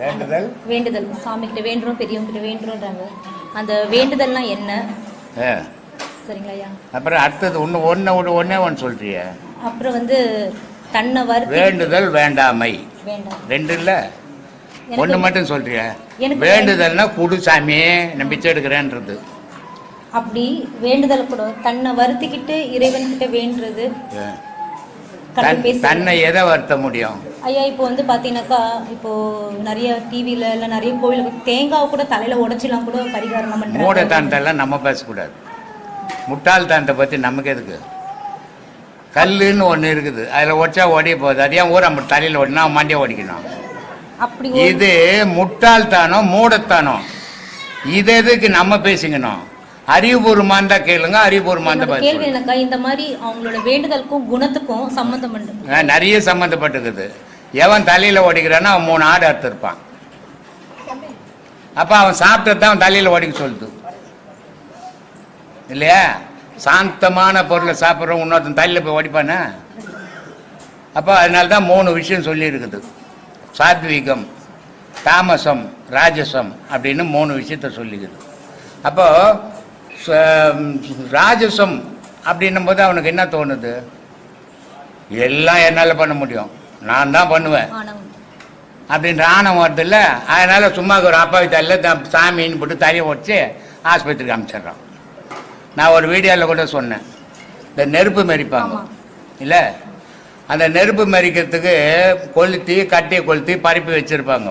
வேண்டுதல்? வேண்டுதல். சாமி கிட்ட வேண்டுறோம் பெரியவங்க கிட்ட வேண்டுறோன்றாங்க. அந்த வேண்டுதல்னா என்ன. சரிங்களா ஐயா? அப்புறம் அடுத்தது ஒன்று ஒன்று ஒன்று ஒன்றே ஒன்று சொல்றிய. அப்புறம் வந்து தன்னை வருத்தி வேண்டுதல் வேண்டாமை. வேண்டாம். ரெண்டு இல்லை? ஒன்று மட்டும் சொல்றிய. வேண்டுதல்னா குடு சாமி நான் பிச்சை எடுக்கிறேன்றது. அப்படி வேண்டுதல் கூட தன்னை வருத்திக்கிட்டு இறைவன் கிட்ட வேண்டுறது தன்னை எதை வருத்த முடியும்? ஐயா இப்போ வந்து பார்த்தீங்கன்னாக்கா இப்போ நிறைய டிவியில் இல்லை நிறைய கோவிலுக்கு தேங்காய் கூட தலையில் உடைச்சிலாம் கூட பரிகாரம் பண்ணுறாங்க மூடத்தானத்தெல்லாம் நம்ம பேசக்கூடாது. முட்டாள்தானத்தை பற்றி நமக்கு எதுக்கு? கல்லுன்னு ஒன்று இருக்குது. அதில் ஒடிச்சா ஒடிய போகுது. அது ஏன் ஊரை நம்ம தலையில் ஓடினா மண்டியை ஓடிக்கணும். அப்படி இது முட்டாள்தானம் மூடத்தானம். இது எதுக்கு நம்ம பேசிக்கணும்? அறிவுபூர்வமாக இருந்தால் கேளுங்க அறிவுபூர்வமாக என்னோட இருந்தால் கேள்வி இந்த மாதிரி அவங்களோட வேண்டுதலுக்கும் குணத்துக்கும் சொல்லுங்க. நிறைய சம்மந்தப்பட்டிருக்குது எவன் தலையில் ஓடிக்கிறானோ அவன் மூணு ஆடு அறுத்திருப்பான் அப்போ அவன் சாப்பிட்டது தான் அவன் தலையில் ஓடிக்க சொல்லுது. இல்லையா? சாந்தமான பொருளை சாப்பிட்றவன் இன்னொருத்தன் தலையில் போய் ஓடிப்பானே? அப்போ அதனால தான் மூணு விஷயம் சொல்லியிருக்குது. சாத்விகம் தாமசம் ராஜசம் அப்படின்னு மூணு விஷயத்த சொல்லிக்குது. அப்போ ச- ராஜசம் அப்படின்னும் போது அவனுக்கு என்ன தோணுது? எல்லாம் என்னால் பண்ண முடியும். நான் தான் பண்ணுவேன் அப்படின்ற வருது இல்லை அதனால் சும்மா ஒரு அப்பாவி தான் சாமின்னு போட்டு தலையை உடச்சி ஆஸ்பத்திரிக்கு அனுப்பிச்சிடுறான் நான் ஒரு வீடியோவில் கூட சொன்னேன். இந்த நெருப்பு மெரிப்பாங்க. இல்லை? அந்த நெருப்பு மெரிக்கிறதுக்கு கொளுத்தி கட்டியை கொளுத்தி பரப்பி வச்சுருப்பாங்க.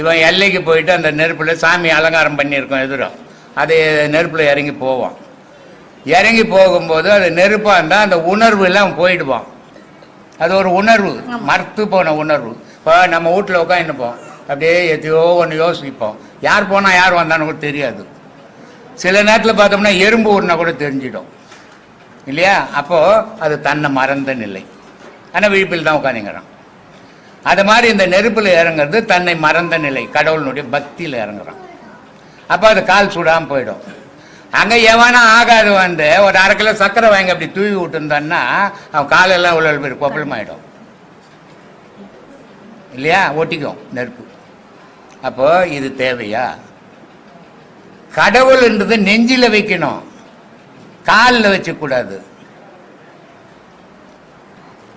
இவன் எல்லைக்கு போயிட்டு அந்த நெருப்பில் சாமி அலங்காரம் பண்ணியிருக்கோம் எதிரும் அது நெருப்பில் இறங்கி போவான். இறங்கி போகும்போது அது நெருப்பாக இருந்தால் அந்த உணர்வு எல்லாம் போயிடுவான். அது ஒரு உணர்வு. மறுத்து போன உணர்வு. இப்போ நம்ம வீட்டில் உட்காந்துப்போம் அப்படியே எதையோ ஒன்று யோசிப்போம். யார் போனால் யார் வந்தான்னு கூட தெரியாது. சில நேரத்தில் பார்த்தோம்னா எறும்பு ஊறினா கூட தெரிஞ்சிடும். இல்லையா? அப்போது அது தன்னை மறந்த நிலை. ஆனால் விழிப்பில் தான் உட்காந்துங்கிறான் அது மாதிரி இந்த நெருப்பில் இறங்குறது தன்னை மறந்த நிலை. கடவுளினுடைய பக்தியில் இறங்குறான். அப்போ அது கால் சுடாமல் போயிடும். அங்கே எவனா ஆகாது வந்து ஒரு அரை கிலோ சர்க்கரை வாங்கி அப்படி தூவி விட்டுருந்தான்னா அவன் காலெல்லாம் உள்ள பேர் கொப்பளமாயிடும் இல்லையா? ஒட்டிக்கும் நெருப்பு. அப்போ இது தேவையா? கடவுள்ன்றது நெஞ்சில வைக்கணும். காலில் வச்சக்கூடாது.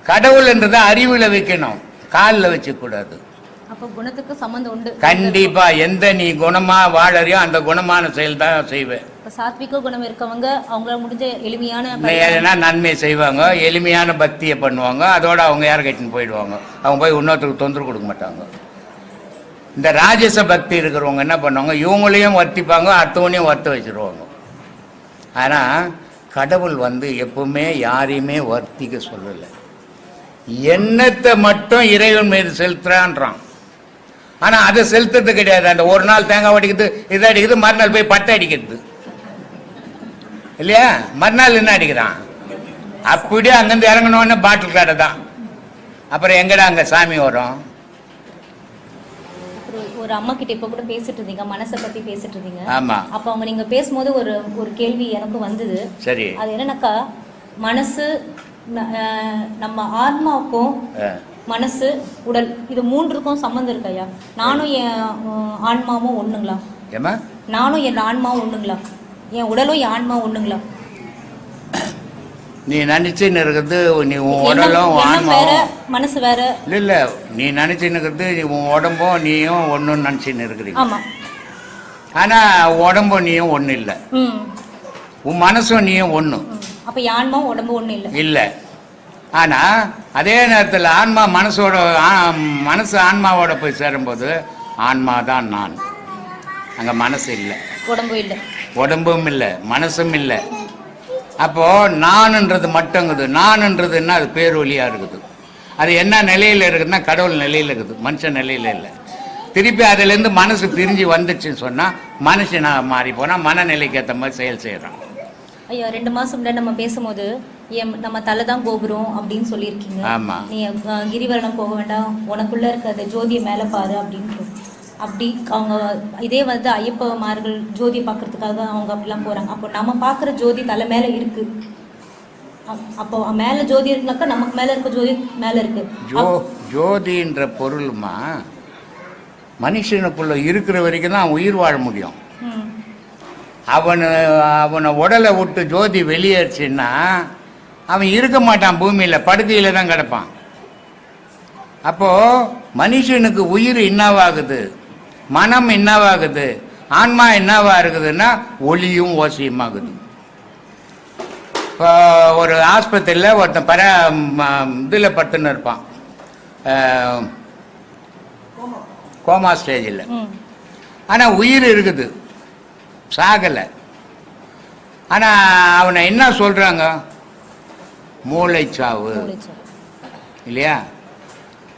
கடவுள்ன்றதை அறிவில் வைக்கணும். காலில் வச்சக்கூடாது. அப்போ குணத்துக்கு சம்மந்தம் உண்டு. கண்டிப்பா எந்த நீ குணமா வாழறியோ அந்த குணமான செயல் தான் செய்வேன். சாத்விக குணம் இருக்கவங்க அவங்களால முடிஞ்ச எளிமையான எதுனா நன்மை செய்வாங்க எளிமையான பக்தியை பண்ணுவாங்க அதோட அவங்க யார் கட்டின்னு போயிடுவாங்க. அவங்க போய் இன்னொருத்தருக்கு தொந்தரவு கொடுக்க மாட்டாங்க. இந்த ராஜச பக்தி இருக்கிறவங்க என்ன பண்ணுவாங்க இவங்களையும் வர்த்திப்பாங்க அடுத்தவனையும் வர்த்த வச்சிருவாங்க. ஆனால் கடவுள் வந்து எப்பவுமே யாரையுமே வர்த்திக்க சொல்லலை. எண்ணத்தை மட்டும் இறைவன் மீது செலுத்துறான்றான். ஆனால் அதை செலுத்துறது கிடையாது. அந்த ஒரு நாள் தேங்காய் அடிக்கிறது இதை அடிக்கிறது மறுநாள் போய் பட்டை அடிக்கிறது. இல்லையா? மறுநாள் என்ன அடிக்கிறான்? அப்படியே அங்கேருந்து இறங்கணுன்னு பாட்டில் கடை தான். அப்புறம் எங்கடா அங்கே சாமி வரும் ஒரு அம்மா கிட்ட இப்போ கூட பேசிட்டு இருந்தீங்க மனசை பத்தி பேசிட்டு இருந்தீங்க. ஆமாம் அப்போ அவங்க நீங்க பேசும்போது ஒரு ஒரு கேள்வி எனக்கும் வந்தது. சரி. அது என்னன்னாக்கா மனசு நம்ம ஆத்மாவுக்கும் ஆ. மனசு உடல் இது மூன்றுக்கும் சம்மந்தம் இருக்கையா நானும் என் ஆன்மாவும் ஒண்ணுங்களா? நானும் என் ஆன்மாவும் ஒண்ணுங்களா? என் உடலும் என் ஆன்மாவும் ஒண்ணுங்களா? நீ நினச்சின்னு இருக்கிறது நீ உன் உடலும் ஆன்மாவும். மனசு வேற. இல்லை இல்லை. நீ நினச்சின்னு இருக்கிறது நீ உன் உடம்பும் நீயும் ஒன்றுன்னு நினச்சின்னு இருக்கிறீங்க ஆமா. ஆனால் உடம்பும் நீயும் ஒன்றும் இல்லை. உன் மனசும் நீயும் ம். அப்ப ஆன்மாவும் உடம்பு ஒண்ணு இல்லை. இல்லை. ஆனால் அதே நேரத்தில் ஆன்மா மனசோட மனசு ஆன்மாவோட போய் சேரும்போது ஆன்மா தான் நான். அங்கே மனசு இல்லை. உடம்பு இல்லை. உடம்பும் இல்லை மனசும் இல்லை. அப்போ நான்ன்றது மட்டுங்குது. நான்ன்றதுன்னா அது பேரொலியா இருக்குது. அது என்ன நிலையில இருக்குதுன்னா கடவுள் நிலையில இருக்குது. மனுஷன் நிலையில இல்லை. திருப்பி அதுலேருந்து மனசு பிரிஞ்சு வந்துச்சுன்னு சொன்னா மனுஷனா மாறி போனா மனநிலைக்கு ஏற்ற மாதிரி செயல் செய்யறான் ஐயா ரெண்டு மாசம் முன்னாடி நம்ம பேசும்போது நம்ம தலை தான் கோபுரம் அப்படின்னு சொல்லியிருக்கீங்க. நீ கிரிவலம் போக வேண்டாம். உனக்குள்ள இருக்க அந்த ஜோதியை மேலே பாரு அப்படின்னு அப்படி அவங்க இதே வந்து ஐயப்பமார்கள் ஜோதி பார்க்கறதுக்காக அவங்க அப்படிலாம் போறாங்க. அப்போ நம்ம பார்க்குற ஜோதி தலை மேலே இருக்கு. அப்- அப்போ மேலே ஜோதி இருக்குனாக்கா நமக்கு மேலே இருக்க ஜோதி மேலே இருக்கு. ஜோ ஜோதின்ற பொருளுமா? மனுஷனுக்குள்ள இருக்கிற வரைக்கும் தான் உயிர் வாழ முடியும். அவனு அவனை உடலை விட்டு ஜோதி வெளியேறுச்சுன்னா அவன் இருக்க மாட்டான் பூமியில் படுக்கையில் தான் கிடப்பான். அப்போ மனுஷனுக்கு உயிர் என்னவாகுது? மனம் என்னவாகுது? ஆன்மா என்னவா இருக்குதுன்னா ஒளியும் ஓசையுமாகுது இப்போ ஒரு ஆஸ்பத்திரியில் ஒருத்தன் பர இதில் படுத்துன்னு இருப்பான். கோமா ஸ்டேஜில். ஆனால் உயிர் இருக்குது. சாகலை. ஆனால் அவனை என்ன சொல்கிறாங்க மூளைச்சாவு. மூளைச்சாவு. இல்லையா?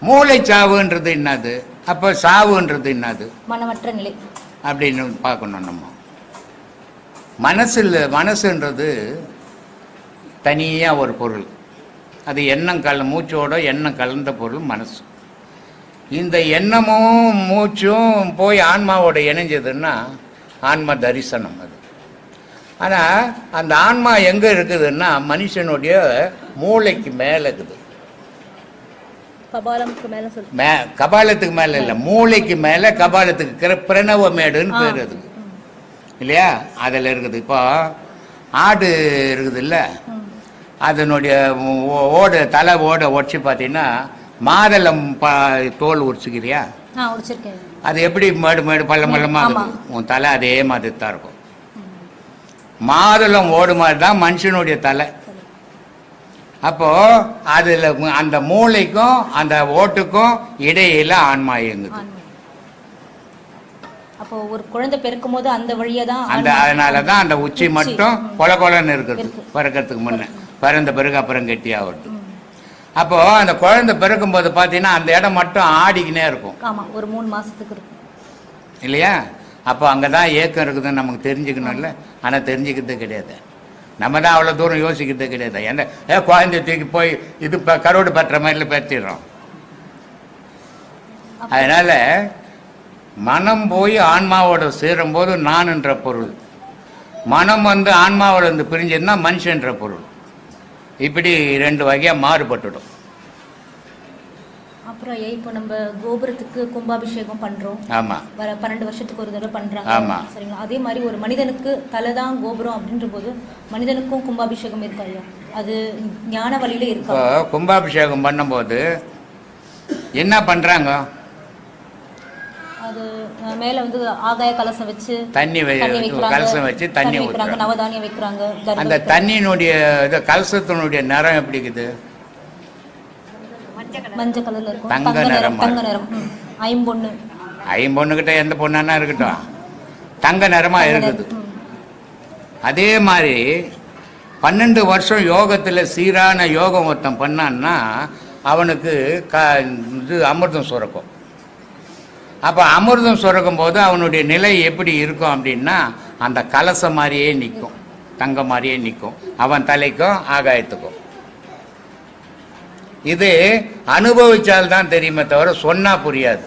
மூளைச்சாவுன்றது என்னது? அப்போ சாவுன்றது என்னது? மனமற்ற நிலை. அப்படின்னு பார்க்கணும் நம்ம. மனசில் மனசுன்றது தனியாக ஒரு பொருள். அது எண்ணம் கல மூச்சோட எண்ணம் கலந்த பொருள் மனசு. இந்த எண்ணமும் மூச்சும் போய் ஆன்மாவோட இணைஞ்சதுன்னா ஆன்ம தரிசனம் அது. ஆனால் அந்த ஆன்மா எங்கே இருக்குதுன்னா மனுஷனுடைய மூளைக்கு மேலே இருக்குது. கபாலமுக்கு மேல மே கபாலத்துக்கு மேலே இல்லை மூளைக்கு மேலே கபாலத்துக்கு பிரணவ மேடுன்னு பேர் அதுக்கு. இல்லையா? அதில் இருக்குது. இப்போ ஆடு இருக்குது இல்லை அதனுடைய ஓட தலை ஓட உடச்சி பார்த்தீங்கன்னா மாதளம் பா தோல் உரிச்சுக்கிறியா? அது எப்படி மேடு மேடு பள்ளம் பள்ளமாக உன் தலை அதே மாதிரி தான் இருக்கும். மாதுளம் ஓடு மாதிரி தான் மனுஷனுடைய தலை. அப்போ அதில் அந்த மூளைக்கும் அந்த ஓட்டுக்கும் இடையில ஆன்மா இயங்குது. அப்போ ஒரு குழந்தை பிறக்கும் போது அந்த வழியா தான் அந்த அதனால தான் அந்த உச்சி. மட்டும். கொல கொலன்னு இருக்குது இருக்கு. பிறக்கிறதுக்கு முன்ன பிறந்த பிறகு அப்புறம் கெட்டியாகிறது ம். அப்போ அந்த குழந்தை பிறக்கும்போது பார்த்தீங்கன்னா அந்த இடம் மட்டும் ஆடிக்கினே இருக்கும் ஆமா ஒரு மூணு மாசத்துக்கு இருக்கும் இல்லையா அப்போ அங்கே தான் ஏக்கம் இருக்குதுன்னு நமக்கு தெரிஞ்சுக்கணும்ல ஆனால் தெரிஞ்சுக்கிறது கிடையாது நம்ம தான் அவ்வளோ தூரம் யோசிக்கிறது கிடையாது. என்ன? ஏ குழந்தைய தூக்கி போய் இது இப்போ கரோடு பற்ற மாதிரில பற்றிடுறோம் அதனால மனம் போய் ஆன்மாவோட சேரும்போது நான் என்ற பொருள். மனம் வந்து ஆன்மாவோட வந்து பிரிஞ்சதுன்னா மனுஷன்ற பொருள். இப்படி ரெண்டு வகையாக மாறுபட்டுடும். அப்புறம் இப்போ நம்ம கோபுரத்துக்கு கும்பாபிஷேகம் பண்றோம்? வர பன்னெண்டு வருஷத்துக்கு ஒரு தடவை பண்றாங்க. ஆமா. சரிங்களா? அதே மாதிரி ஒரு மனிதனுக்கு தலை தான் கோபுரம் அப்படின்ற போது மனிதனுக்கும் கும்பாபிஷேகம் இருக்கா ஐயா? அது ஞான வழியில இருக்கா? கும்பாபிஷேகம் பண்ணும்போது என்ன பண்ணுறாங்க அது மேல வந்து ஆகாய கலசம் வச்சு தண்ணி கலசம் வச்சு தண்ணி வைக்கிறாங்க நவதானியம் வைக்கிறாங்க அந்த. தண்ணியினுடைய கலசத்தினுடைய நிறம் எப்படி இருக்குது? மஞ்சள் கலர்ல இருக்கும். தங்க நிறம் தங்க நிறம். ஐம்பொண்ணு. ஐம்பொண்ணுக்கிட்ட எந்த பொண்ணானா இருக்கட்டும். தங்க நிறமாக இருக்குது நிறம். ம். அதே மாதிரி பன்னெண்டு வருஷம் யோகத்தில் சீரான யோகம் ஒருத்தன் பண்ணான்னா அவனுக்கு க இது அமிர்தம் சுரக்கும். அப்போ அமிர்தம் சுரக்கும் போது அவனுடைய நிலை எப்படி இருக்கும் அப்படின்னா அந்த கலசம் மாதிரியே நிற்கும். தங்க மாதிரியே நிற்கும். அவன் தலைக்கும் ஆகாயத்துக்கும். இது அனுபவிச்சால் தான் தெரியுமே தவிர சொன்னா புரியாது.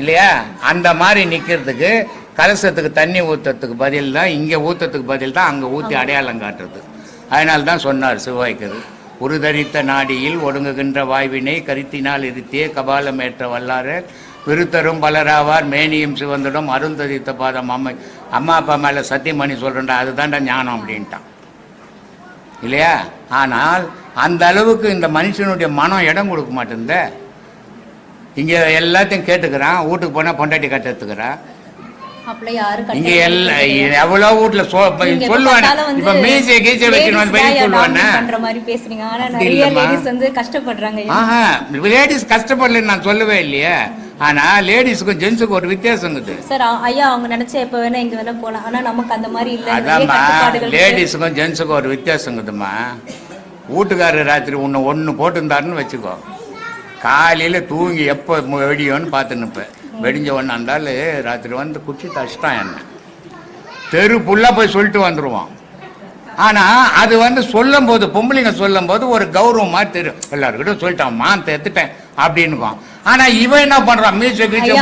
இல்லையா? அந்த மாதிரி நிற்கிறதுக்கு கலசத்துக்கு தண்ணி ஊற்றுறதுக்கு பதில் தான் இங்கே ஊற்றுறதுக்கு பதில் தான் அங்கே ஊற்றி அடையாளம் காட்டுறது. அதனால தான் சொன்னார் சிவாய்க்கது உருதரித்த நாடியில் ஒடுங்குகின்ற வாய்வினை கருத்தினால் இருத்தியே கபாலம் ஏற்ற வல்லாரர் விருத்தரும் பலராவார் மேனியும் சிவந்துடும் அருந்ததித்த பாதம் அம்மை. அம்மா அப்பா மேலே சத்தியமணி சொல்கிறேன்டா அதுதான்டா ஞானம் அப்படின்ட்டான். இல்லையா? ஆனால் அந்த அளவுக்கு இந்த மனுஷனுடைய மனம் இடம் கொடுக்க மாட்டேங்குதே இங்கே எல்லாத்தையும் கேட்டுக்கிறான் வீட்டுக்கு போனால் பொண்டாட்டி கட்டத்துக்கிறான் இங்க கட்டளை எல்லாம் கிடையாது. எவ்வளோ வீட்டுல சொல்லுவானே இப்ப மீசை கீசை வைக்கணும் சொல்லுவானே. லேடிஸ் வந்து கஷ்டப்படுறாங்க. ஐயா. ஆஹா லேடிஸ் கஷ்டப்படலன்னு நான் சொல்லவே இல்லையே. ஆனா லேடிஸுக்கும் ஜென்ஸுக்கும் ஒரு வித்தியாசம் இருக்குது. சார் ஐயா அவங்க நினைச்ச எப்ப வேணா இங்க வேணா போலாம். ஆனா நமக்கு அந்த மாதிரி இல்ல. இருக்கு. லேடிஸுக்கும் ஜென்ஸுக்கும் ஒரு வித்தியாசம் இருக்குதும்மா. வீட்டுக்காரர் ராத்திரி உன்னை ஒன்று போட்டிருந்தாருன்னு வச்சுக்கோ. காலையில் தூங்கி எப்போ வெடியோன்னு பார்த்து நிற்பேன் வெடிஞ்ச ஒன்று அந்தாலும் ராத்திரி வந்து குச்சி தச்சிட்டான் என்ன. தெரு புல்லாக போய் சொல்லிட்டு வந்துடுவான் ஆனால் அது வந்து சொல்லும் போது பொம்பளைங்க சொல்லும் போது ஒரு கௌரவம் மாதிரி தெரியும். எல்லாருக்கிட்டும் சொல்லிட்டான் மான் தெத்துட்டேன் அப்படின்னுவான். ஆனா இவன் என்ன பண்றான்? மீச கீச்ச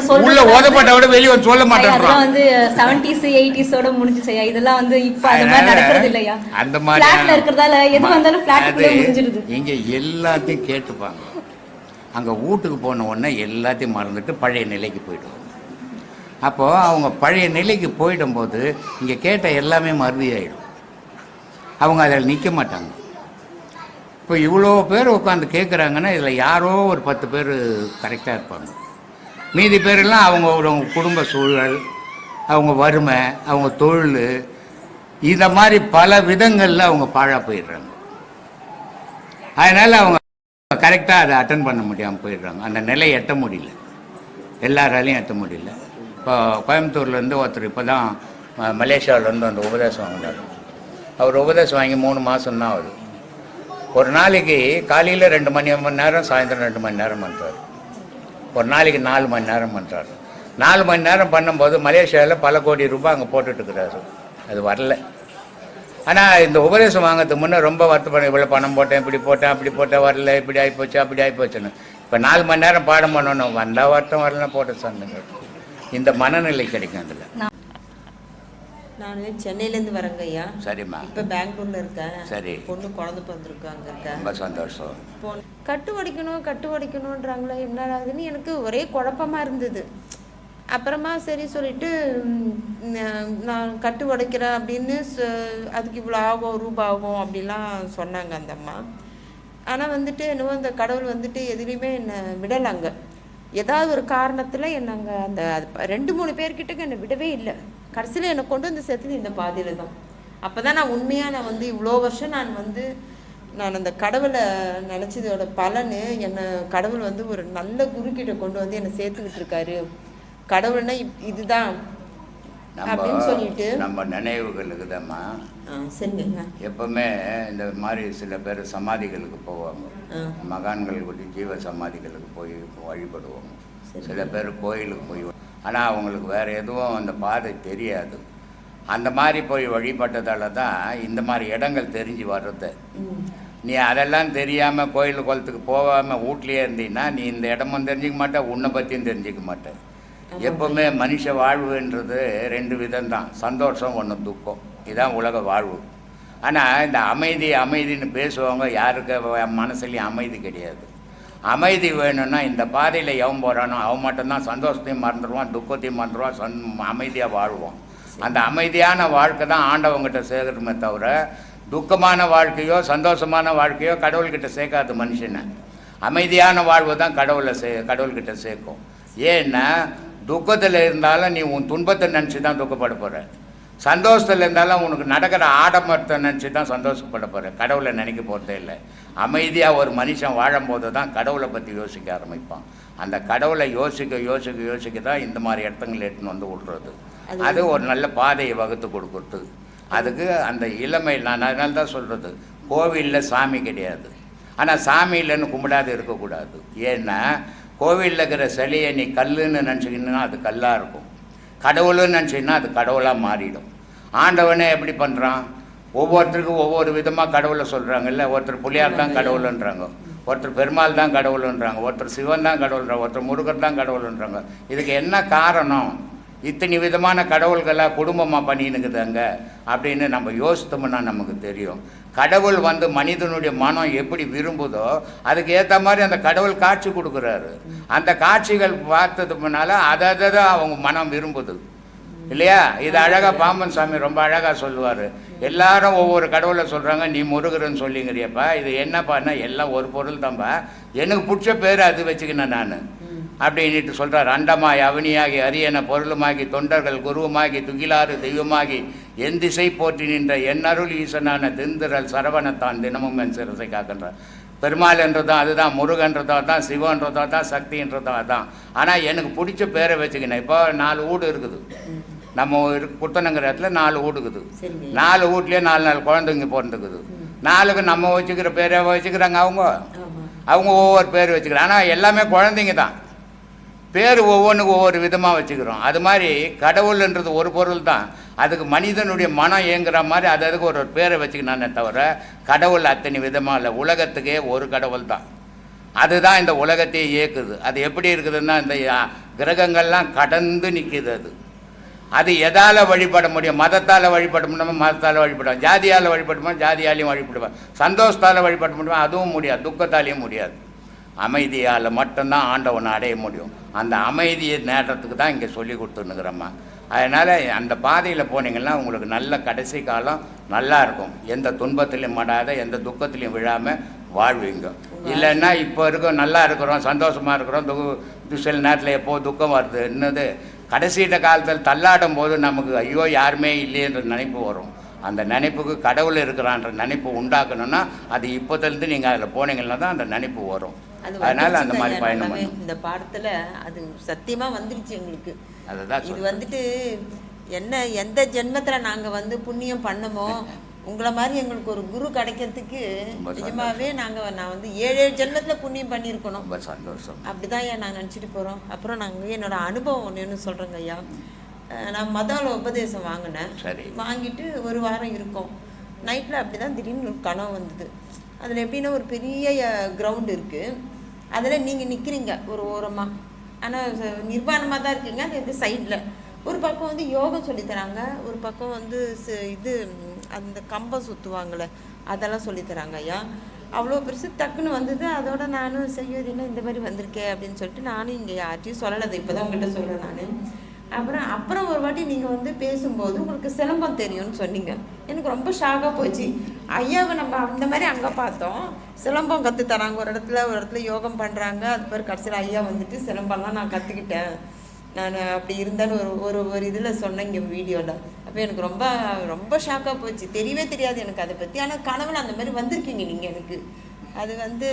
சொல்றது உள்ள ஓதப்பட்ட விட வெளியே வந்து சொல்ல மாட்டேன்றான். வந்து செவன்டிஸ் எயிட்டிஸோட முடிஞ்சுச்சு ஐயா. இதெல்லாம் வந்து இப்ப அந்த மாதிரி நடக்கிறது இல்லையா அந்த மாதிரி பிளாட்ல இருக்கிறதால எது வந்தாலும் அது முடிஞ்சிருது இங்க எல்லாத்தையும் கேட்டுப்பாங்க அங்கே வீட்டுக்கு போன உடனே எல்லாத்தையும் மறந்துட்டு பழைய நிலைக்கு போயிடுவாங்க அப்போது அவங்க பழைய நிலைக்கு போயிடும்போது இங்கே கேட்ட எல்லாமே மறுதியாயிடும் அவங்க அதில் நிற்க மாட்டாங்க. இப்போ இவ்வளோ பேர் உட்காந்து கேட்குறாங்கன்னா இதில் யாரோ ஒரு பத்து பேர் கரெக்டாக இருப்பாங்க. மீதி பேரெல்லாம் அவங்க அவங்க குடும்ப சூழல் அவங்க வறுமை அவங்க தொழில் இந்த மாதிரி பல விதங்களில் அவங்க பாழாக போயிடுறாங்க. அதனால் அவங்க கரெக்டாக அதை அட்டன் பண்ண முடியாமல் போயிடுறாங்க. அந்த நிலையை எட்ட முடியல. எல்லாராலையும் எட்ட முடியல. இப்போ கோயம்புத்தூர்லேருந்து ஒருத்தர் இப்போ தான் மலேசியாவிலேருந்து அந்த உபதேசம் வாங்கினார். அவர் உபதேசம் வாங்கி மூணு மாதம் தான் ஆகுது. ஒரு நாளைக்கு காலையில் ரெண்டு மணி மணி நேரம் சாயந்தரம் ரெண்டு மணி நேரம் பண்ணுறாரு ஒரு நாளைக்கு நாலு மணி நேரம் பண்ணுறாரு நாலு மணி நேரம் பண்ணும்போது மலேசியாவில் பல கோடி ரூபாய் அங்கே போட்டுட்ருக்கிறாரு அது வரல. ஆனால் இந்த உபதேசம் வாங்கிறதுக்கு முன்னே ரொம்ப வருத்தப்பட இவ்வளோ பணம் போட்டேன் இப்படி போட்டேன் அப்படி போட்டேன் வரல இப்படி ஆகிப்போச்சு அப்படி ஆகிப்போச்சுன்னு இப்போ நாலு மணி நேரம் பாடம் பண்ணணும். வந்தால் வருத்தம் வரலன்னா போட்ட சண்டைங்க இந்த மனநிலை கிடைக்கும் அதில். நான் சென்னையிலேருந்து வரேங்க ஐயா. சரிம்மா. இப்போ பெங்களூர்ல இருக்கேன். சரி. பொண்ணு குழந்தை பிறந்திருக்கு அங்கே இருக்கேன். ரொம்ப சந்தோஷம். இப்போ கட்டு வடிக்கணும் கட்டு வடிக்கணுன்றாங்களே என்ன ஆகுதுன்னு எனக்கு ஒரே குழப்பமா இருந்தது. அப்புறமா சரி சொல்லிட்டு நான் கட்டு உடைக்கிறேன் அப்படின்னு அதுக்கு இவ்வளோ ஆகும் ரூபா ஆகும் அப்படிலாம் சொன்னாங்க அந்த அம்மா. ஆனால் வந்துட்டு என்னவோ அந்த கடவுள் வந்துட்டு எதுலேயுமே என்னை விடலைங்க. ஏதாவது ஒரு காரணத்தில் என்னை அந்த அது ரெண்டு மூணு பேர்கிட்டக்கு என்னை விடவே இல்லை. கடைசியில் என்னை கொண்டு வந்து சேர்த்தது இந்த பாதையில் தான். அப்போ தான் நான் உண்மையாக நான் வந்து இவ்வளோ வருஷம் நான் வந்து நான் அந்த கடவுளை நினச்சதோட பலன் என்னை கடவுள் வந்து ஒரு நல்ல குருக்கிட்ட கொண்டு வந்து என்னை சேர்த்துக்கிட்டு இருக்காரு. கடவுள்னா இப்- இதுதான். அப்படின்னு நம்ம சொல்லிட்டு. நம்ம நினைவுகளுக்கு சரிங்க. எப்பவுமே இந்த மாதிரி சில பேர் சமாதிகளுக்கு போவாங்க. மகான்கள் கூட்டி ஜீவ சமாதிகளுக்கு போய் வழிபடுவாங்க. சில பேர் கோயிலுக்கு போய் ஆனால் அவங்களுக்கு வேற எதுவும் அந்த பாதை தெரியாது. அந்த மாதிரி போய் வழிபட்டதால தான் இந்த மாதிரி இடங்கள் தெரிஞ்சு வர்றது. நீ அதெல்லாம் தெரியாமல் கோயில் குளத்துக்கு போகாமல் வீட்லேயே இருந்தீங்கன்னா நீ இந்த இடமும் தெரிஞ்சுக்க மாட்ட உன்னை பற்றியும் தெரிஞ்சுக்க மாட்ட. எப்பவுமே மனுஷ வாழ்வுன்றது ரெண்டு விதம் தான் சந்தோஷம் ஒன்று துக்கம். இதுதான் உலக வாழ்வு. ஆனால் இந்த அமைதி அமைதின்னு பேசுவாங்க யாருக்கு மனசுலேயும் மனசுலையும் அமைதி கிடையாது. அமைதி வேணும்னா இந்த பாதையில் எவன் போகிறானோ அவன் மட்டும்தான் சந்தோஷத்தையும் மறந்துடுவான் துக்கத்தையும் மறந்துடுவான் சந் அமைதியாக வாழ்வான் அந்த அமைதியான வாழ்க்கை தான் ஆண்டவங்கிட்ட சேர்க்கணுமே தவிர துக்கமான வாழ்க்கையோ சந்தோஷமான வாழ்க்கையோ கடவுள்கிட்ட சேர்க்காது மனுஷனை. அமைதியான வாழ்வு தான் கடவுளை சே கடவுள்கிட்ட சேர்க்கும். ஏன்னா துக்கத்தில் இருந்தாலும் நீ உன் துன்பத்தை நினச்சி தான் துக்கப்பட போகிற சந்தோஷத்தில் இருந்தாலும் உனக்கு நடக்கிற ஆடம்பரத்தை நினச்சி தான் சந்தோஷப்பட போகிற கடவுளை நினைக்க போகிறதே இல்லை. அமைதியாக ஒரு மனுஷன் வாழும்போது தான் கடவுளை பற்றி யோசிக்க ஆரம்பிப்பான். அந்த கடவுளை யோசிக்க யோசிக்க யோசிக்க தான் இந்த மாதிரி இடத்துங்களை எடுத்துன்னு வந்து விட்றது. அது- ஒரு நல்ல பாதையை வகுத்து கொடுக்குறது. அதுக்கு அந்த இளமை நான் அதனால தான் சொல்கிறது கோவிலில் சாமி கிடையாது. ஆனால் சாமி இல்லைன்னு கும்பிடாது இருக்கக்கூடாது. ஏன்னா கோவிலில் இருக்கிற சிலையை நீ கல்லுன்னு நினச்சிக்கினா அது கல்லாக இருக்கும். கடவுள்னு நினச்சின்னா அது கடவுளாக மாறிடும். ஆண்டவனே எப்படி பண்ணுறான் ஒவ்வொருத்தருக்கும் ஒவ்வொரு விதமாக கடவுளை சொல்கிறாங்கல்ல ஒருத்தர் புலியார் தான் கடவுளுன்றாங்க. ஒருத்தர் பெருமாள் தான் கடவுளுன்றாங்க. ஒருத்தர் சிவன் தான் கடவுள்ன்றாங்க. ஒருத்தர் முருகர் தான் கடவுளுன்றாங்க. இதுக்கு என்ன காரணம்? இத்தனை விதமான கடவுள்களாக குடும்பமாக பண்ணினுக்குதுங்க அப்படின்னு நம்ம யோசித்தோம்னா நமக்கு தெரியும். கடவுள் வந்து மனிதனுடைய மனம் எப்படி விரும்புதோ அதுக்கு ஏற்ற மாதிரி அந்த கடவுள் காட்சி கொடுக்குறாரு. அந்த காட்சிகள் பார்த்தது முன்னால் அதை அதை தான் அவங்க மனம் விரும்புது. இல்லையா? இது அழகாக பாம்பன் சாமி ரொம்ப அழகாக சொல்லுவார். எல்லாரும் ஒவ்வொரு கடவுளை சொல்கிறாங்க நீ முருகர்னு சொல்லிங்கிறியப்பா. இது என்னப்பான்னா எல்லாம் ஒரு பொருள் தான்ப்பா எனக்கு பிடிச்ச பேர் அது வச்சுக்கினேன் நான். அப்படின்ட்டு சொல்கிறார் அண்டமாய் அவனியாகி அரியன பொருளுமாகி தொண்டர்கள் குருவுமாகி துகிலாறு தெய்வமாகி என் திசை போற்றி நின்ற என்னருள் ஈசனான திந்திரல் சரவணத்தான் தினமும் என் சிரசை காக்கின்றார். பெருமாள் என்றதோ அதுதான் முருகன்றதோ தான் சிவன்றதோ தான் சக்தின்றதோ அதான் ஆனால் எனக்கு பிடிச்ச பேரை வச்சுக்கினேன். இப்போ நாலு வீடு இருக்குது. நம்ம இரு புத்தனங்கிற இடத்துல நாலு வீடு இருக்குது. சரிங்க. நாலு வீட்லேயே நாலு நாலு குழந்தைங்க பிறந்துக்குது. நாலுக்கு நம்ம வச்சுக்கிற பேரை வச்சுக்கிறாங்க அவங்க. அவங்க ஒவ்வொரு பேர் வச்சுக்கிறாங்க. ஆனால் எல்லாமே குழந்தைங்க தான். பேர் ஒவ்வொன்றுக்கு ஒவ்வொரு விதமாக வச்சுக்கிறோம். அது மாதிரி கடவுள்ன்றது ஒரு பொருள் தான். அதுக்கு மனிதனுடைய மனம் ஏங்குற மாதிரி அது அதுக்கு ஒரு ஒரு பேரை வச்சுக்கினானே தவிர கடவுள் அத்தனை விதமாக இல்லை. உலகத்துக்கே ஒரு கடவுள் தான். அதுதான் இந்த உலகத்தையே இயக்குது. அது எப்படி இருக்குதுன்னா இந்த கிரகங்கள்லாம் கடந்து நிற்கிது அது. அது எதால் வழிபட முடியும். மதத்தால் வழிபட முடியுமா? மதத்தால் வழிபடுவோம் ஜாதியால் வழிபட முடியும்? ஜாதியாலையும் வழிபடுவேன். சந்தோஷத்தால் வழிபட முடியுமா? அதுவும் முடியாது. துக்கத்தாலையும் முடியாது. அமைதியால் மட்டும்தான் ஆண்டவனை அடைய முடியும். அந்த அமைதியை நேரத்துக்கு தான் இங்கே சொல்லி கொடுத்துன்னுக்குறம்மா. அதனால் அந்த பாதையில் போனீங்கன்னா உங்களுக்கு நல்ல கடைசி காலம் நல்லா இருக்கும். எந்த துன்பத்திலையும் மடாத எந்த துக்கத்திலையும் விழாமல் வாழ்வீங்க. இல்லைன்னா இப்போ இருக்கோம் நல்லா இருக்கிறோம் சந்தோஷமாக இருக்கிறோம் து சில நேரத்தில் எப்போ துக்கம் வருது என்னது? கடைசிட்ட காலத்தில் தள்ளாடும் போது நமக்கு ஐயோ யாருமே இல்லையன்ற நினைப்பு வரும். அந்த நினைப்புக்கு கடவுள் இருக்கிறான்ற நினைப்பு உண்டாக்கணும்னா அது இப்போத்துலேருந்து நீங்கள் அதில் போனீங்கன்னா தான் அந்த நினைப்பு வரும். அதனால் அந்த மாதிரி பயணம் இந்த பாடத்துல அது சத்தியமா வந்துருச்சு எங்களுக்கு. இது. வந்துட்டு என்ன எந்த ஜென்மத்துல நாங்க வந்து புண்ணியம் பண்ணமோ உங்களை மாதிரி எங்களுக்கு ஒரு குரு கிடைக்கிறதுக்கு. நிஜமாவே நாங்க நான் வந்து ஏழு ஏழு ஜென்மத்துல புண்ணியம் பண்ணியிருக்கணும். அப்படிதான் ஐயா நான் நினச்சிட்டு போகிறோம் அப்புறம் நாங்கள் என்னோட அனுபவம் ஒன்று சொல்கிறேங்க ஐயா. நான் மதால உபதேசம் வாங்கினேன். வாங்கிட்டு ஒரு வாரம் இருக்கோம். நைட்டில் அப்படி தான் திடீர்னு ஒரு கனவு வந்தது. அதில் எப்படின்னா ஒரு பெரிய கிரவுண்ட் இருக்குது அதில் நீங்கள் நிற்கிறீங்க ஒரு ஓரமாக ஆனால் நிர்வாணமாக தான் இருக்கீங்க அது இது சைடில் ஒரு பக்கம் வந்து யோகம் சொல்லித்தராங்க ஒரு பக்கம் வந்து இது அந்த கம்பம் சுற்றுவாங்களே அதெல்லாம் சொல்லித்தராங்க ஐயா. அவ்வளோ பெருசு டக்குன்னு வந்தது அதோட நானும் செய்வது என்ன இந்த மாதிரி வந்திருக்கேன் அப்படின்னு சொல்லிட்டு நானும் இங்கே யார்ட்டையும் சொல்லலை இப்போ தான் உங்கள்கிட்ட சொல்கிறேன் நான். அப்புறம் அப்புறம் ஒரு வாட்டி நீங்கள் வந்து பேசும்போது உங்களுக்கு சிலம்பம் தெரியும்னு சொன்னீங்க. எனக்கு ரொம்ப ஷாக்காக போச்சு. ஐயாவை நம்ம அந்த மாதிரி அங்கே பார்த்தோம். சிலம்பம் கற்று தராங்க. ஒரு இடத்துல ஒரு இடத்துல யோகம் பண்ணுறாங்க அது பேர் கடைசியில் ஐயா வந்துட்டு சிலம்பம்லாம் நான் கற்றுக்கிட்டேன் நான் அப்படி இருந்தேன்னு ஒரு ஒரு ஒரு இதில் சொன்னேன் இங்கே வீடியோவில் அப்போ எனக்கு ரொம்ப ரொம்ப ஷாக்காக போச்சு. தெரியவே தெரியாது எனக்கு அதை பற்றி ஆனால் கனவுல அந்த மாதிரி வந்திருக்கீங்க நீங்கள் எனக்கு. அது வந்து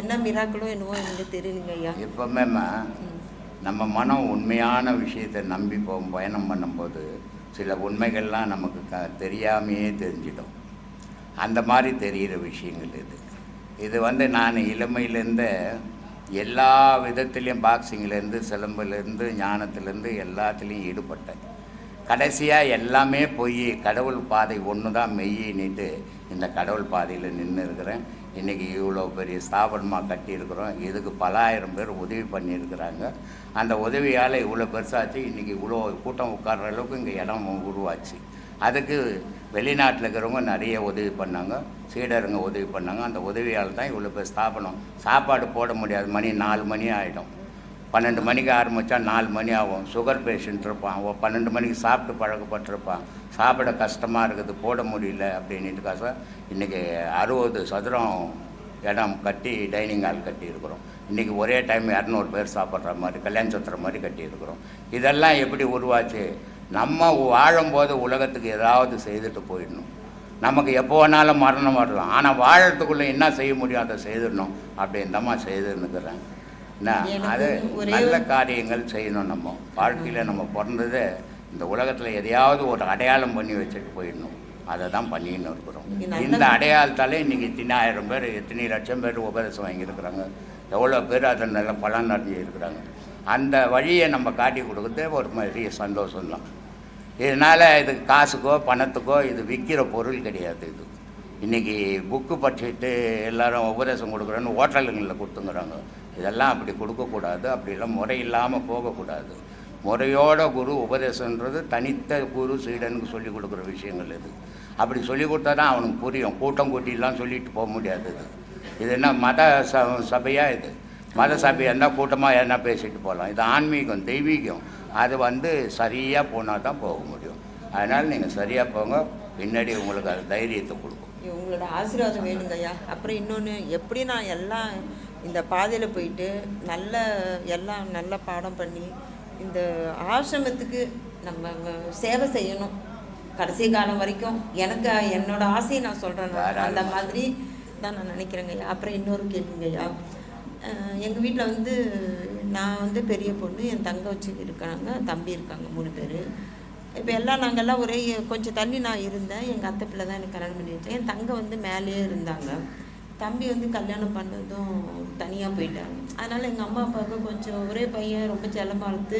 என்ன மிராக்களோ என்னவோ எனக்கு தெரியலைங்க ஐயா. எப்பவுமேம்மா நம்ம மனம் உண்மையான விஷயத்தை நம்பி போ பயணம் பண்ணும்போது சில உண்மைகள்லாம் நமக்கு க தெரியாமையே தெரிஞ்சிடும். அந்த மாதிரி தெரிகிற விஷயங்கள் இது. இது வந்து நான் இளமையிலேருந்து எல்லா விதத்துலேயும் பாக்ஸிங்லேருந்து சிலம்புலேருந்து ஞானத்துலேருந்து எல்லாத்துலேயும் ஈடுபட்டேன். கடைசியாக எல்லாமே போய் கடவுள் பாதை ஒன்று தான் மெய்யின்னுட்டு இந்த கடவுள் பாதையில் நின்று இருக்கிறேன் இன்றைக்கி இவ்வளோ பெரிய ஸ்தாபனமாக கட்டியிருக்கிறோம். இதுக்கு பல ஆயிரம் பேர் உதவி பண்ணியிருக்கிறாங்க. அந்த உதவியால் இவ்வளோ பெருசாச்சு. இன்றைக்கி இவ்வளோ கூட்டம் உட்கார்ற அளவுக்கு இங்கே இடம் உருவாச்சு. அதுக்கு வெளிநாட்டில் இருக்கிறவங்க நிறைய உதவி பண்ணாங்க. சீடருங்க உதவி பண்ணாங்க. அந்த உதவியால் தான் இவ்வளோ பேர் ஸ்தாபனம். சாப்பாடு போட முடியாது. மணி நாலு மணி ஆகிடும் பன்னெண்டு மணிக்கு ஆரம்பித்தா நாலு மணி ஆகும். சுகர் பேஷண்ட் இருப்பான். அவன் பன்னெண்டு மணிக்கு சாப்பிட்டு பழக்கப்பட்டிருப்பான். சாப்பிட கஷ்டமாக இருக்குது. போட முடியல அப்படின்ட்டு இன்றைக்கி அறுபது சதுரம் இடம் கட்டி டைனிங் ஹால் கட்டியிருக்கிறோம் இன்றைக்கி ஒரே டைம் இரநூறு பேர் சாப்பிட்ற மாதிரி கல்யாண சத்திரம் மாதிரி கட்டியிருக்கிறோம் இதெல்லாம் எப்படி உருவாச்சு? நம்ம வாழும்போது உலகத்துக்கு ஏதாவது செய்துட்டு போயிடணும். நமக்கு எப்போ வேணாலும் மரணம் வரலாம். ஆனால் வாழறதுக்குள்ளே என்ன செய்ய முடியும்? அதை செய்திடணும். அப்படின்னு தான் செய்துன்னுக்கிறேன். என்ன? அது நல்ல காரியங்கள் செய்யணும் நம்ம. வாழ்க்கையில் நம்ம பிறந்தது இந்த உலகத்தில் எதையாவது ஒரு அடையாளம் பண்ணி வச்சுட்டு போயிடணும். அதை தான் பண்ணின்னு இருக்கிறோம். இந்த அடையாளத்தாலே இன்றைக்கி எத்தனை ஆயிரம் பேர் எத்தனை லட்சம் பேர் உபதேசம் வாங்கியிருக்கிறாங்க. எவ்வளோ பேர் அதில் நல்ல பலன் அடைஞ்சு இருக்கிறாங்க அந்த வழியை நம்ம காட்டி கொடுக்குறதே ஒரு பெரிய சந்தோஷம்தான். இதனால் இது காசுக்கோ பணத்துக்கோ இது விற்கிற பொருள் கிடையாது இது. இன்றைக்கி புக்கு படிச்சுட்டு எல்லாரும் உபதேசம் கொடுக்குறேன்னு ஹோட்டலுங்களில் கொடுத்துங்கிறாங்க. இதெல்லாம் அப்படி கொடுக்கக்கூடாது. அப்படிலாம் முறை இல்லாமல் போகக்கூடாது. முறையோட குரு உபதேசன்றது தனித்த குரு சீடனுக்கு சொல்லி கொடுக்குற விஷயங்கள் இது. அப்படி சொல்லி கொடுத்தா தான் அவனுக்கு புரியும். கூட்டம் கூட்டிலாம் சொல்லிட்டு போக முடியாது இது. இது என்ன மத ச சபையாக இது? மத சபையாக இருந்தால் கூட்டமாக என்ன பேசிட்டு போகலாம் இது ஆன்மீகம் தெய்வீகம். அது வந்து சரியாக போனால் தான் போக முடியும். அதனால் நீங்கள் சரியாக போங்க. பின்னாடி உங்களுக்கு அது தைரியத்தை கொடுக்கும். உங்களோட ஆசீர்வாதம் வேணுங்க ஐயா. அப்புறம் இன்னொன்று எப்படி நான் எல்லாம் இந்த பாதையில் போயிட்டு நல்ல எல்லாம் நல்ல பாடம் பண்ணி இந்த ஆசிரமத்துக்கு நம்ம சேவை செய்யணும். கடைசி காலம் வரைக்கும் எனக்கு என்னோட ஆசையை நான் சொல்கிறேன் அந்த மாதிரி தான் நான் நினைக்கிறேங்க ஐயா. அப்புறம் இன்னொரு கேள்விங்க ஐயா. எங்கள் வீட்டில் வந்து நான் வந்து பெரிய பொண்ணு என் தங்கச்சி இருக்காங்க தம்பி இருக்காங்க மூணு பேர். இப்போ எல்லாம் நாங்கள்லாம் ஒரே கொஞ்சம் தள்ளி நான் இருந்தேன். எங்கள் அத்தை பிள்ளை தான் எனக்கு கல்யாணம் பண்ணி வச்சேன் என் தங்க வந்து மேலேயே இருந்தாங்க. தம்பி வந்து கல்யாணம் பண்ணதும் தனியாக போயிட்டாங்க. அதனால் எங்கள் அம்மா அப்பாவுக்கு கொஞ்சம் ஒரே பையன் ரொம்ப செல்லம் பார்த்து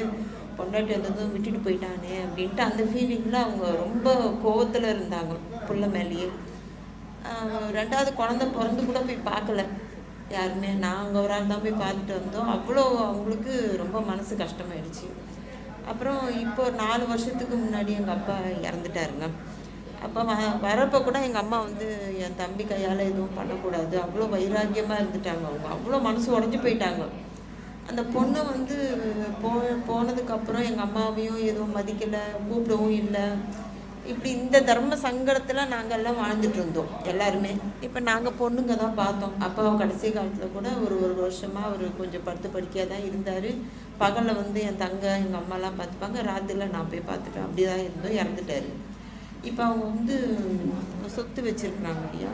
பொண்டாட்டி வந்ததும் விட்டுட்டு போயிட்டானே அப்படின்ட்டு அந்த ஃபீலிங்கில் அவங்க ரொம்ப கோவத்தில் இருந்தாங்க பிள்ளை மேலேயே. ரெண்டாவது குழந்த பிறந்து கூட போய் பார்க்கல. யாருமே நாங்கள் ஒரு ஆள் தான் போய் பார்த்துட்டு வந்தோம். அவ்வளோ அவங்களுக்கு ரொம்ப மனசு கஷ்டமாயிடுச்சு. அப்புறம் இப்போ ஒரு நாலு வருஷத்துக்கு முன்னாடி எங்கள் அப்பா இறந்துட்டாருங்க. அப்போ வ வரப்போ கூட எங்கள் அம்மா வந்து என் தம்பி கையால் எதுவும் பண்ணக்கூடாது. அவ்வளோ வைராக்கியமாக இருந்துட்டாங்க அவங்க. அவ்வளோ மனசு உடஞ்சி போயிட்டாங்க. அந்த பொண்ணு வந்து போ போனதுக்கப்புறம் எங்கள் அம்மாவையும் எதுவும் மதிக்கலை கூப்பிடவும் இல்லை. இப்படி இந்த தர்ம சங்கடத்தில் நாங்கள்லாம் வாழ்ந்துட்டு இருந்தோம் எல்லாருமே. இப்போ நாங்கள் பொண்ணுங்க தான் பார்த்தோம். அப்பா கடைசி காலத்தில் கூட ஒரு ஒரு வருஷமாக அவர் கொஞ்சம் படுத்து படிக்காக தான் இருந்தார். பகலில் வந்து என் தங்க எங்கள் அம்மாலாம் பார்த்துப்பாங்க. ராத்திரியில் நான் போய் பார்த்துட்டேன். அப்படி தான் இருந்தோம். இறந்துட்டாரு. இப்போ அவங்க வந்து சொத்து வச்சுருக்குறாங்க இல்லையா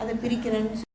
அதை பிரிக்கிறேன்னு